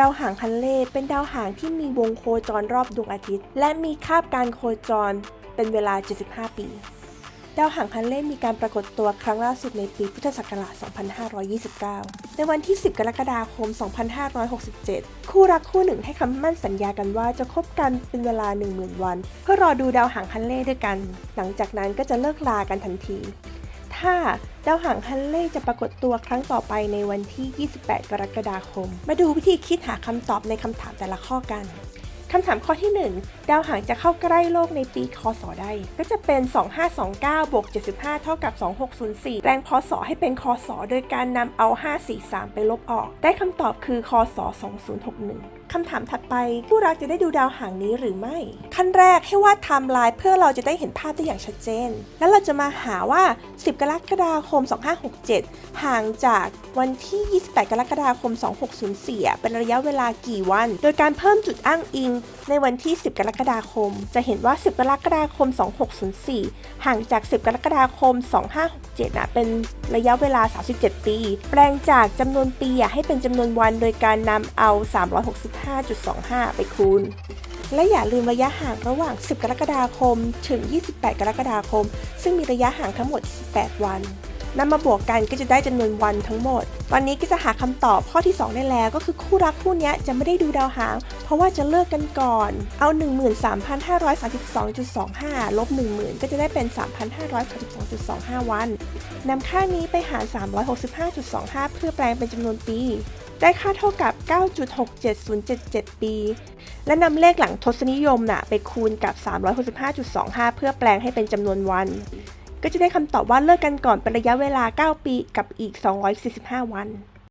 ดาวหางฮันเล่เป็นดาวหางที่มีวงโคจรรอบดวงอาทิตย์ และมีคาบการโคจรเป็นเวลา 75 ปี ดาวหางฮันเล่มีการปรากฏตัวครั้งล่าสุดในปีพุทธศักราช 2529 ในวันที่ 10 กรกฎาคม 2567 คู่รักคู่หนึ่งให้คำมั่นสัญญากันว่าจะคบกันเป็นเวลา 10,000 วัน เพื่อรอดูดาวหางฮันเล่ด้วยกัน หลังจากนั้นก็จะเลิกลากันทันที ถ้าดาวหางฮันเล่จะปรากฏตัวครั้งต่อไปในวันที่ 28 กรกฎาคม มาดูวิธีคิดหาคำตอบในคำถามแต่ละข้อกันคำถามข้อที่ 1 ดาวหางจะเข้าใกล้โลกในปีคศใด ก็จะเป็น 2529บวก75 เท่ากับ 2604 แปลงพศให้เป็นคศ โดยการนำเอา 543 ไปลบออก ได้คำตอบคือคศ 2061 คำถามถัดไปผู้รักจะได้ดูดาวหางนี้หรือไม่ ขั้นแรกให้วาดไทม์ไลน์เพื่อเราจะได้เห็นภาพได้อย่างชัดเจน แล้วเราจะมาหาว่า 10 กรกฎาคม 2567 ห่างจากวันที่ 28 กรกฎาคม 2604 เป็นระยะเวลากี่วัน โดยการเพิ่มจุดอ้างอิง ในวันที่ 10 กรกฎาคม จะเห็นว่า 10 กรกฎาคม 2604 ห่างจาก 10 กรกฎาคม 2567อะเป็นระยะเวลา 37 ปี แปลงจากจำนวนปีให้เป็นจำนวนวันโดยการนำเอา 365 5.25 ไปคูณ และอย่าลืมระยะห่างระหว่าง 10 กรกฎาคม ถึง 28 กรกฎาคม ซึ่งมีระยะห่างทั้งหมด 18 วันนำมาบวกกันก็จะได้จำนวนวันทั้งหมด ตอนนี้ก็จะหาคำตอบข้อที่ 2 ได้แล้ว ก็คือคู่รักคู่นี้จะไม่ได้ดูดาวหาง เพราะว่าจะเลิกกันก่อน เอา 13,532.25 ลบ 10,000 ก็จะได้เป็น 3,532.25 วันนำค่านี้ไปหาร 365.25 เพื่อแปลงเป็นจำนวนปี ได้ค่าเท่ากับ 9.67077 ปี และนำเลขหลังทศนิยมน่ะไปคูณกับ 365.25 เพื่อแปลงให้เป็นจำนวนวัน ก็จะได้คำตอบว่าเลิกกันก่อนเป็นระยะเวลา 9 ปีกับอีก 245 วัน